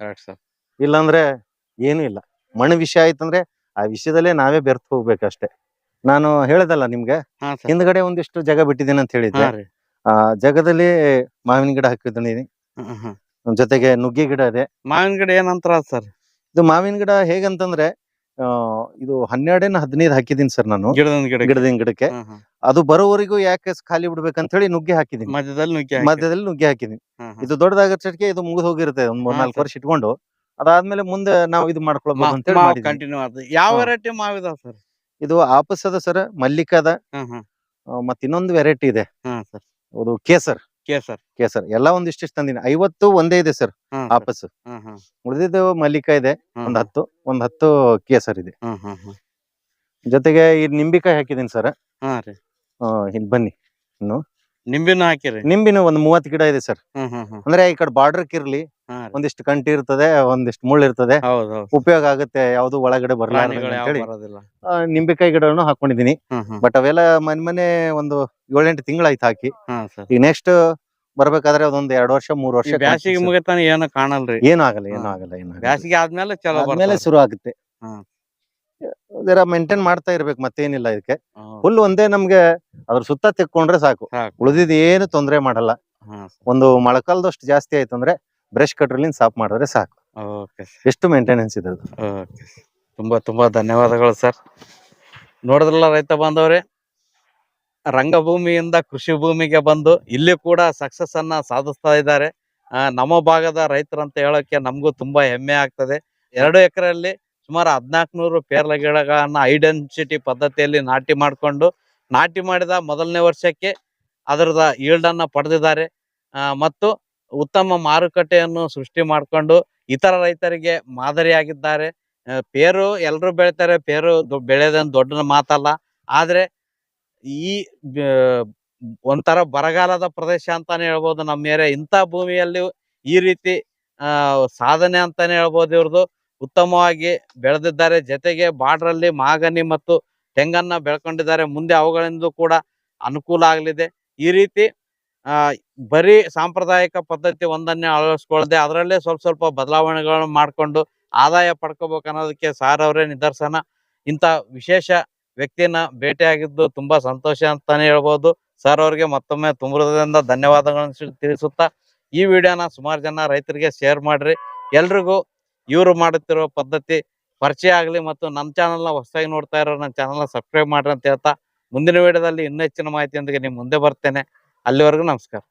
ಕರೆಕ್ಟ್ ಸರ್. ಇಲ್ಲಾಂದ್ರೆ ಏನೂ ಇಲ್ಲ ಮಣ್ಣು ವಿಷಯ ಆಯ್ತಂದ್ರೆ ಆ ವಿಷಯದಲ್ಲೇ ನಾವೇ ಬೆರ್ತು ಹೋಗ್ಬೇಕಷ್ಟೇ ನಾನು ಹೇಳದಲ್ಲ ನಿಮ್ಗೆ ಹಾ ಸರ್. ಹಿಂದ್ಗಡೆ ಒಂದಿಷ್ಟು ಜಾಗ ಬಿಟ್ಟಿದ್ದೀನಿ ಅಂತ ಹೇಳಿದ್ದೆ ಹಾ ರೀ. ಆ ಜಾಗದಲ್ಲಿ ಮಾವಿನ ಗಿಡ ಹಾಕಿದ್ದೀನಿ ಹ್ಮ್. ಜೊತೆಗೆ ನುಗ್ಗೆ ಗಿಡ ಇದೆ ಮಾವಿನ ಗಿಡ ಏನಂತರ ಸರ್ ಇದು ಮಾವಿನ ಗಿಡ ಹೇಗಂತಂದ್ರೆ ಇದು ಹನ್ನೆರಡೇನ ಹದಿನೈದು ಹಾಕಿದೀನಿ ಸರ್ ನಾನು. ಗಿಡದ ಗಿಡ ಗಿಡದಿಂದ ಗಿಡಕ್ಕೆ. ಅದು ಬರೋವರೆಗೂ ಯಾಕೆ ಖಾಲಿ ಬಿಡ್ಬೇಕಂತ ಹೇಳಿ ನುಗ್ಗೆ ಹಾಕಿದೀನಿ ಮಧ್ಯದಲ್ಲಿ ನುಗ್ಗೆ. ಮಧ್ಯದಲ್ಲಿ ನುಗ್ಗೆ ಹಾಕಿದೀನಿ ಇದು ದೊಡ್ಡದಾಗ ಇದು ದೊಡ್ಡದಾಗಚ್ಚಕ್ಕೆ ಇದು ಮುಗಿದು ಹೋಗಿರುತ್ತೆ ಒಂದ್ ಮೂರ್ ನಾಲ್ಕು ವರ್ಷ ಇಟ್ಕೊಂಡು. ಅದಾದ್ಮೇಲೆ ಮುಂದೆ ನಾವು ಇದು ಮಾಡ್ಕೊಳ್ಬಹುದು ಅಂತ ಹೇಳಿ ಕಂಟಿನ್ಯೂ ಆದ ಯಾವ ವೆರೈಟಿ ಮಾವಿದಾವ ಸರ್? ಇದು ಆಪಸ್ ಅದ ಸರ್ ಮಲ್ಲಿಕದ ಹ್ಮ್ ಹ್ಮ್ ಮತ್ ಇನ್ನೊಂದು ವೆರೈಟಿ ಇದೆ. ಅದು ಕೇಸರ್. ಕೇಸರ್. ಕೇಸರ್. ಎಲ್ಲ ಒಂದಿಷ್ಟಿಷ್ಟು ತಂದಿನಿ. ಐವತ್ತು ಒಂದೇ ಇದೆ ಸರ್ ಹ್ಮ್ ಸರ್. ಆಪಸ್ ಹ್ಮ್ ಹ್ಮ್. ಉಳಿದಿದ್ದು ಮಲ್ಲಿಕ ಇದೆ ಹ್ಮ್ ಒಂದ್ ಹತ್ತು ಒಂದ್ ಹತ್ತು ಕೇಸರ್ ಇದೆ. ಹ್ಮ್ ಹ್ಮ್ ಹ್ಮ್. ಜೊತೆಗೆ ಈ ನಿಂಬಿಕಾಯಿ ಹಾಕಿದೀನಿ ಸರ್. ಹಾ ರೀ. ಇಲ್ಲಿ ಬನ್ನಿ. ನಿಂಬಿನ ಹಾಕಿರಿ. ನಿಂಬಿನ ಒಂದ್ ಮೂವತ್ ಗಿಡ ಇದೆ ಸರ್. ಅಂದ್ರೆ ಈ ಕಡೆ ಬಾರ್ಡರ್ ಇರ್ಲಿ ಒಂದಿಷ್ಟು ಕಂಟಿ ಇರ್ತದೆ ಒಂದಿಷ್ಟು ಮುಳ್ಳು ಇರ್ತದೆ. ಉಪಯೋಗ ಆಗುತ್ತೆ ಯಾವ್ದು ಒಳಗಡೆ ಬರಲ್ಲ ನಿಂಬೆಕಾಯಿ ಗಿಡನು ಹಾಕೊಂಡಿದೀನಿ. ಬಟ್ ಅವೆಲ್ಲ ಮನೆ ಮನೆ ಒಂದು ಏಳೆಂಟು ತಿಂಗಳಾಯ್ತು ಹಾಕಿ. ಈಗ ನೆಕ್ಸ್ಟ್ ಬರ್ಬೇಕಾದ್ರೆ ಅದೊಂದ್ ಎರಡ್ ವರ್ಷ ಮೂರ್ ವರ್ಷ ಬ್ಯಾಸಿಗೆ ಮುಗಿತಾನೆ. ಏನು ಕಾಣಲ್ರಿ. ಏನೂ ಆಗಲ್ಲ ಏನೂ. ಆಗಲ್ಲ ಏನೂ ಬ್ಯಾಸಿಗೆ ಆದ್ಮೇಲೆ ಚಲೋ ಆದ್ಮೇಲೆ. ಶುರು ಆಗುತ್ತೆ. ಜರ ಮೇಂಟೈನ್ ಮಾಡ್ತಾ ಇರ್ಬೇಕು ಮತ್ತೇನಿಲ್ಲ ಇದಕ್ಕೆ. ಫುಲ್ ಒಂದೇ ನಮ್ಗೆ ಅದ್ರ ಸುತ್ತ ತೆಕ್ಕೊಂಡ್ರೆ ಸಾಕು. ಸಾಕು. ಉಳಿದಿದ್ ಏನು ತೊಂದ್ರೆ ಮಾಡಲ್ಲ. ಒಂದು ಮೊಳಕಾಲ್ದಷ್ಟು ಜಾಸ್ತಿ ಆಯ್ತು ಅಂದ್ರೆ ಬ್ರಷ್ ಕಟ್ರಲಿಂದ ಸಾಫ್ ಮಾಡಿದ್ರೆ ಸಾಕು. ಓಕೆ ಎಷ್ಟು ಮೇಂಟೆನೆನ್ಸ್ ಇದೆ. ಓಕೆ ತುಂಬಾ ತುಂಬಾ ಧನ್ಯವಾದಗಳು ಸರ್ ನೋಡಿದ್ರಲ್ಲ ರೈತ ಬಾಂಧವ್ರೆ ರಂಗಭೂಮಿಯಿಂದ ಕೃಷಿ ಭೂಮಿಗೆ ಬಂದು ಇಲ್ಲಿ ಕೂಡ ಸಕ್ಸಸ್ ಅನ್ನ ಸಾಧಿಸ್ತಾ ಇದ್ದಾರೆ. ಆ, ನಮ್ಮ ಭಾಗದ ರೈತರಂತ ಹೇಳೋಕೆ ನಮಗೂ ತುಂಬಾ ಹೆಮ್ಮೆ ಆಗ್ತದೆ. ಎರಡು ಎಕರೆಯಲ್ಲಿ ಸುಮಾರು ಹದಿನಾಲ್ಕು ನೂರು ಪೇರ್ಲ ಗಿಡಗಳನ್ನ ಐಡೆನ್ಸಿಟಿ ಪದ್ಧತಿಯಲ್ಲಿ ನಾಟಿ ಮಾಡಿಕೊಂಡು, ನಾಟಿ ಮಾಡಿದ ಮೊದಲನೇ ವರ್ಷಕ್ಕೆ ಅದರದ ಈಲ್ಡನ್ನು ಪಡೆದಿದ್ದಾರೆ. ಮತ್ತು ಉತ್ತಮ ಮಾರುಕಟ್ಟೆಯನ್ನು ಸೃಷ್ಟಿ ಮಾಡಿಕೊಂಡು ಇತರ ರೈತರಿಗೆ ಮಾದರಿಯಾಗಿದ್ದಾರೆ. ಪೇರು ಎಲ್ಲರೂ ಬೆಳಿತಾರೆ, ಪೇರು ಬೆಳೆಯೋದೇನು ದೊಡ್ಡ ಮಾತಲ್ಲ. ಆದರೆ ಈ ಒಂಥರ ಬರಗಾಲದ ಪ್ರದೇಶ ಅಂತಾನೆ ಹೇಳ್ಬೋದು ನಮ್ಮ ಏರಿಯಾ. ಇಂಥ ಭೂಮಿಯಲ್ಲಿ ಈ ರೀತಿ ಸಾಧನೆ ಅಂತಾನೆ ಹೇಳ್ಬೋದು ಇವ್ರದ್ದು ಉತ್ತಮವಾಗಿ ಬೆಳೆದಿದ್ದಾರೆ. ಜೊತೆಗೆ ಬಾರ್ಡ್ರಲ್ಲಿ ಮಾಗನಿ ಮತ್ತು ತೆಂಗನ್ನ ಬೆಳ್ಕೊಂಡಿದ್ದಾರೆ. ಮುಂದೆ ಅವುಗಳಿಂದ ಕೂಡ ಅನುಕೂಲ ಆಗಲಿದೆ. ಈ ರೀತಿ ಬರೀ ಸಾಂಪ್ರದಾಯಿಕ ಪದ್ಧತಿ ಒಂದನ್ನೇ ಅಳವಡಿಸ್ಕೊಳ್ಳದೆ ಅದರಲ್ಲೇ ಸ್ವಲ್ಪ ಸ್ವಲ್ಪ ಬದಲಾವಣೆಗಳನ್ನು ಮಾಡಿಕೊಂಡು ಆದಾಯ ಪಡ್ಕೋಬೇಕು ಅನ್ನೋದಕ್ಕೆ ಸಾರ್ ಅವರೇ ನಿದರ್ಶನ. ಇಂಥ ವಿಶೇಷ ವ್ಯಕ್ತಿನ ಭೇಟಿಯಾಗಿದ್ದು ತುಂಬಾ ಸಂತೋಷ ಅಂತಾನೆ ಹೇಳ್ಬೋದು. ಸರ್ ಅವರಿಗೆ ಮತ್ತೊಮ್ಮೆ ತುಂಬದಿಂದ ಧನ್ಯವಾದಗಳನ್ನು ತಿಳಿಸುತ್ತಾ ಈ ವಿಡಿಯೋನ ಸುಮಾರು ಜನ ರೈತರಿಗೆ ಶೇರ್ ಮಾಡ್ರಿ. ಎಲ್ರಿಗೂ ಇವರು ಮಾಡುತ್ತಿರುವ ಪದ್ಧತಿ ಪರಿಚಯ ಆಗಲಿ ಮತ್ತು ನಮ್ಮ ಚಾನಲ್ನ ಹೊಸದಾಗಿ ನೋಡ್ತಾ ಇರೋ ನನ್ನ ಚಾನಲ್ನ ಸಬ್ಸ್ಕ್ರೈಬ್ ಮಾಡ್ರಿ ಅಂತ ಹೇಳ್ತಾ ಮುಂದಿನ ವಿಡಿಯೋದಲ್ಲಿ ಇನ್ನೂ ಹೆಚ್ಚಿನ ಮಾಹಿತಿಯೊಂದಿಗೆ ನಿಮ್ಮ ಮುಂದೆ ಬರ್ತೇನೆ. ಅಲ್ಲಿವರೆಗೂ ನಮಸ್ಕಾರ.